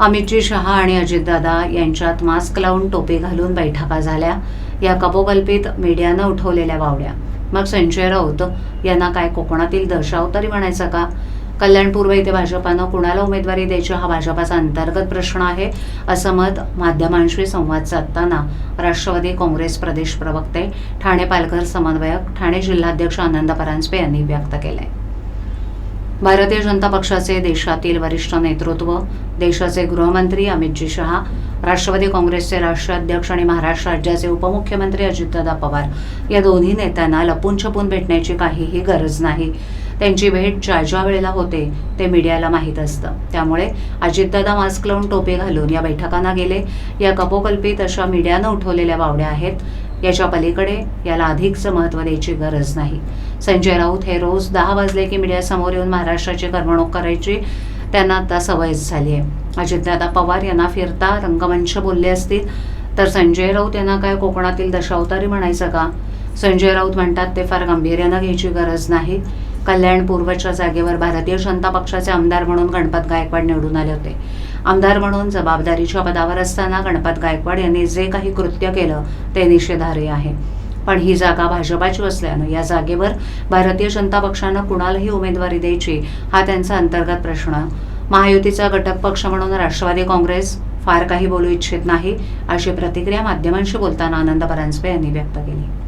अमितजी शहा आणि अजितदादा यांच्यात मास्क लावून टोपी घालून बैठका झाल्या. या कपोकल्पित मीडियानं उठवलेल्या वावड्या मग संजय राऊत यांना काय कोकणातील दशावतारी म्हणायचं का? कल्याणपूर्व येथे भाजपानं कुणाला उमेदवारी द्यायची? हा भाजपाचा अंतर्गत प्रश्न आहे असं मत माध्यमांशी संवाद साधताना राष्ट्रवादी काँग्रेस प्रदेश प्रवक्ते ठाणे पालघर समन्वयक ठाणे जिल्हाध्यक्ष आनंद परांजपे यांनी व्यक्त केलं आहे भारतीय जनता पक्षाचे देशातील वरिष्ठ नेतृत्व देशाचे गृहमंत्री अमितजी शहा राष्ट्रवादी काँग्रेसचे राष्ट्रीय अध्यक्ष आणि महाराष्ट्र राज्याचे उपमुख्यमंत्री अजितदादा पवार या दोन्ही नेत्यांना लपून छपून भेटण्याची काहीही गरज नाही. त्यांची भेट ज्या ज्या वेळेला होते ते मीडियाला माहीत असतं. त्यामुळे अजितदादा मास्क लावून टोपे घालून या बैठकांना गेले. या कपोकल्पित अशा मीडियानं उठवलेल्या बावड्या आहेत. याच्या पलीकडे याला अधिकचं महत्त्व द्यायची गरज नाही. संजय राऊत हे रोज दहा वाजले की मीडियासमोर येऊन महाराष्ट्राची करमणूक करायची. त्यांना आता सवयच झाली आहे. अजितदादा पवार यांना फिरता रंगमंच बोलले असतील तर संजय राऊत यांना काय कोकणातील दशावतारी म्हणायचं का? संजय राऊत म्हणतात ते फार गांभीर्यानं घ्यायची गरज नाही. कल्याण पूर्वच्या जागेवर भारतीय जनता पक्षाचे आमदार म्हणून गणपत गायकवाड निवडून आले होते. आमदार म्हणून जबाबदारीच्या पदावर असताना गणपत गायकवाड यांनी जे काही कृत्य केलं ते निषेधार्ह आहे. पण ही जागा भाजपाची असल्यानं या जागेवर भारतीय जनता पक्षानं कुणालाही उमेदवारी द्यायची हा त्यांचा अंतर्गत प्रश्न. महायुतीचा घटक पक्ष म्हणून राष्ट्रवादी काँग्रेस फार काही बोलू इच्छित नाही अशी प्रतिक्रिया माध्यमांशी बोलताना आनंद परांजपे यांनी व्यक्त केली.